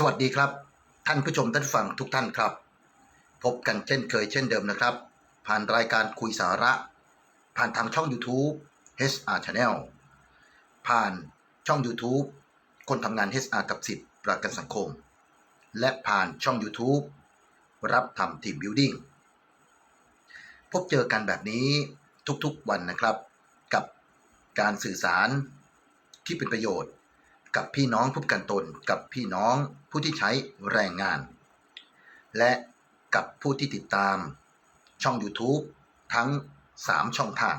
สวัสดีครับ ท่านผู้ชมท่านฟังทุกท่านครับ พบกันเช่นเคยเช่นเดิมนะครับ ผ่านรายการคุยสาระ ผ่านทางช่อง YouTube HR Channel ผ่านช่อง YouTube คนทำงาน HR กับสิทธิประกันสังคม และผ่านช่อง YouTube รับทำทีมบิวดิ้งพบเจอกันแบบนี้ทุกๆวันนะครับ กับการสื่อสารที่เป็นประโยชน์ กับพี่น้องผู้กันตนกับพี่น้อง ผู้ที่ใช้แรงงาน และกับผู้ที่ติดตามช่อง YouTube ทั้ง 3 ช่องทาง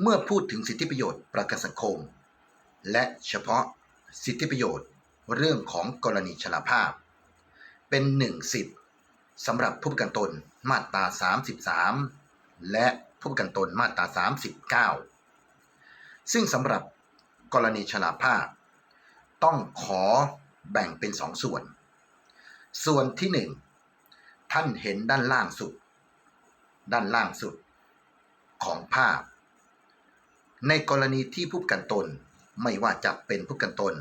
เมื่อพูดถึงสิทธิประโยชน์ประกันสังคม และเฉพาะสิทธิประโยชน์เรื่องของกรณีชราภาพ เป็นหนึ่งสิทธิ์สำหรับผู้ประกันตนมาตรา 33 และผู้ประกันตนมาตรา 39 ซึ่งสำหรับกรณีชราภาพ ต้องขอแบ่งเป็นสองส่วน ส่วนที่หนึ่งท่านเห็นด้านล่างสุด ด้านล่างสุดของภาพ ในกรณีที่ผู้กันตนไม่ว่าจะเป็นผู้กันตน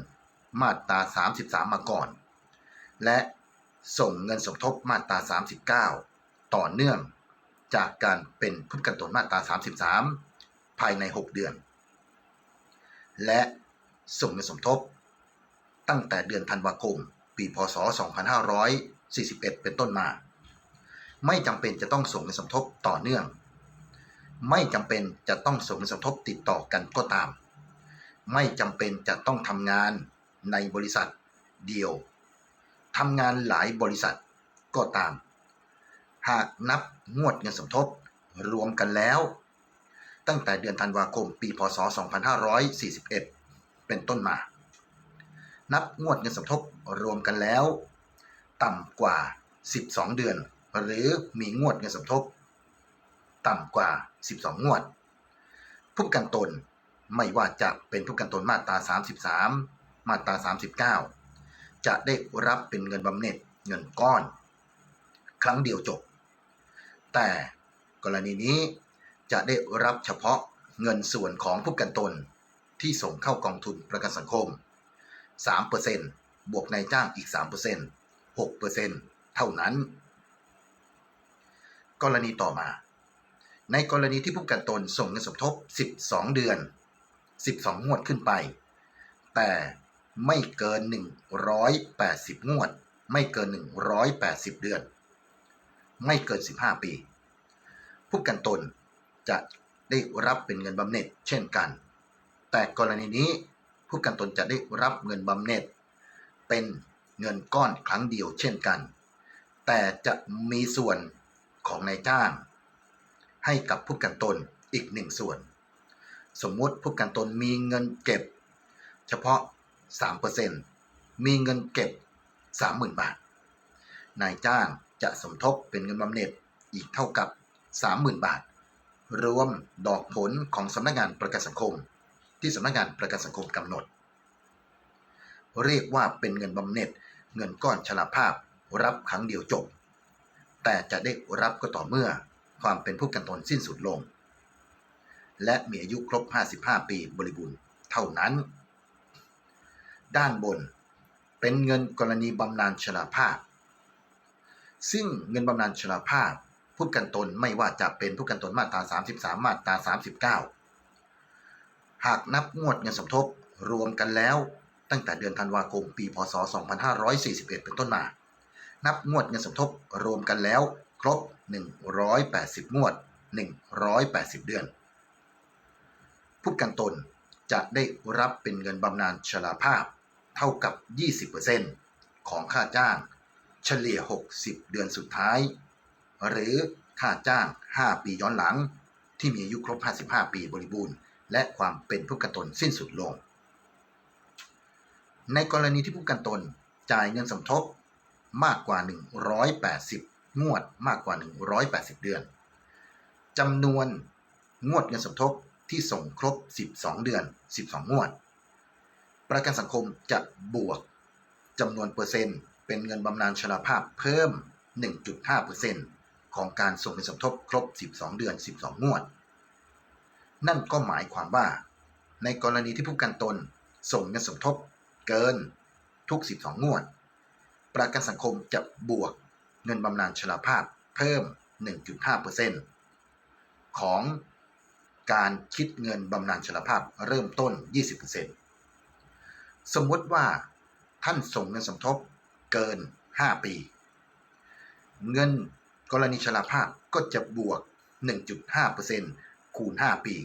มาตรา 33 มาก่อน และส่งเงินสมทบมาตรา 39 ต่อเนื่องจากการเป็นผู้กันตนมาตรา 33 ภายใน 6 เดือน และส่งเงินสมทบ ตั้งแต่เดือนธันวาคม ปีพศ 2541 เป็นต้นมา ไม่จำเป็นจะต้องส่งเงินสมทบต่อเนื่อง ไม่จำเป็นจะต้องส่งเงินสมทบติดต่อกันก็ตาม ไม่จำเป็นจะต้องทำงานในบริษัทเดียวทำงานหลายบริษัทก็ตาม หากนับงวดเงินสมทบรวมกันแล้ว ตั้งแต่เดือนธันวาคม ปีพศ 2541 เป็นต้นมา นับงวดเงินสมทบรวมกันแล้ว ต่ำกว่า 12 เดือน หรือมีงวดเงินสมทบ ต่ำกว่า 12 งวด ผู้ประกันตนไม่ว่าจะเป็นผู้ประกันตนมาตรา 33 มาตรา 39 จะได้รับเป็นเงินบำเหน็จเงินก้อน ครั้งเดียวจบ แต่กรณีนี้จะได้รับเฉพาะเงินส่วนของผู้ประกันตนที่ส่งเข้ากองทุนประกันสังคม 3%บวกนายจ้างอีก 3% 6%เท่านั้น กรณีต่อมา ในกรณีที่ผู้กันตนส่งเงินสมทบ 12 เดือน 12 งวดขึ้นไป แต่ไม่เกิน 180 งวด ไม่เกิน 180 เดือน ไม่เกิน 15 ปี ผู้กันตนจะได้รับเป็นเงินบำเหน็จเช่นกัน แต่กรณีนี้ ผู้กันตนจะได้รับเงินบำเหน็จ เป็นเงินก้อนครั้งเดียวเช่นกัน แต่จะมีส่วนของนายจ้าง ให้กับผู้กันตนอีกหนึ่งส่วน สมมติผู้กันตนมีเงินเก็บ เฉพาะ 3%มีเงินเก็บ 30,000 บาท นายจ้างจะสมทบเป็นเงินบำเหน็จอีกเท่ากับ 30,000 บาท รวมดอกผลของสำนักงานประกันสังคม ที่สำนักงานประกันสังคมกำหนด เรียกว่าเป็นเงินบำเหน็จเงินก้อนชราภาพรับครั้งเดียวจบ แต่จะได้รับก็ต่อเมื่อความเป็นผู้กันตนสิ้นสุดลง และมีอายุครบ 55 ปีบริบูรณ์เท่านั้น ด้านบนเป็นเงินกรณีบำนาญชราภาพ ซึ่งเงินบำนาญชราภาพผู้กันตนไม่ว่าจะเป็นผู้กันตนมาตรา 33 มาตรา 39 หากนับงวดเงินสมทบรวมกันแล้ว ตั้งแต่เดือนธันวาคม ปีพศ 2541 เป็นต้นมา นับงวดเงินสมทบรวมกันแล้ว ครบ 180 งวด 180 เดือน ผู้กันตนจะได้รับเป็นเงินบำนาญชราภาพ เท่ากับ 20%ของค่าจ้าง เฉลี่ย 60 เดือนสุดท้าย หรือค่าจ้าง 5 ปีย้อนหลัง ที่มีอายุครบ 55 ปีบริบูรณ์ และความเป็นผู้กันตนสิ้นสุดลง ในกรณีที่ผู้กันตนจ่ายเงินสมทบมากกว่า 180 งวดมากกว่า 180 เดือนจำนวนงวดเงินสมทบที่ส่งครบ 12 เดือน 12 งวด ประกันสังคมจะบวกจำนวนเปอร์เซ็นต์ เป็นเงินบำนาญชราภาพเพิ่ม 1.5%ของการส่งเงินสมทบครบ 12 เดือน 12 งวด นั่นก็หมายความว่า ในกรณีที่ผู้กันตน ส่งเงินสมทบ เกิน ทุก 12 งวด ประกันสังคมจะบวกเงินบำนาญชราภาพเพิ่ม 1.5%ของการคิดเงินบำนาญชราภาพเริ่มต้น 20%สมมติว่าท่านส่งเงินสมทบเกิน 5 ปี เงินกรณีชราภาพก็จะบวก 1.5% คูณ 5 ปี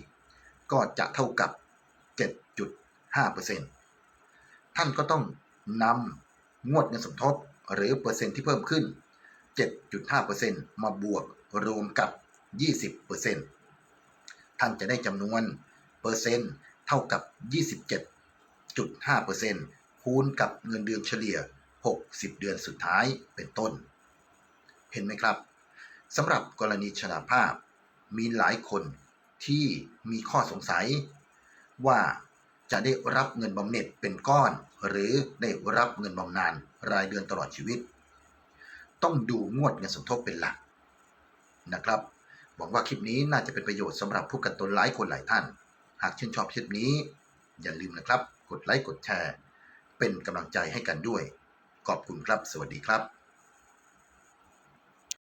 ก็จะเท่ากับ 7.5%ท่านก็ต้องนำงวดเงินสมทบหรือเปอร์เซ็นต์ที่เพิ่มขึ้น 7.5%มาบวกรวมกับ 20%ท่านจะได้จำนวนเปอร์เซ็นต์เท่ากับ 27.5%คูณกับเงินเดือนเฉลี่ย 60 เดือนสุดท้ายเป็นต้น เห็นไหมครับสำหรับกรณีชราภาพมีหลายคน ที่มีข้อสงสัย ว่าจะได้รับเงินบำเหน็จเป็นก้อน หรือได้รับเงินบำนาญรายเดือนตลอดชีวิต ต้องดูงวดเงินสมทบเป็นหลักนะครับหวังว่าคลิปนี้น่าจะเป็นประโยชน์สำหรับผู้กันตนหลายคนหลายท่าน หากชื่นชอบคลิปนี้ อย่าลืมนะครับ กดไลค์กดแชร์ เป็นกำลังใจให้กันด้วย ขอบคุณครับ สวัสดีครับ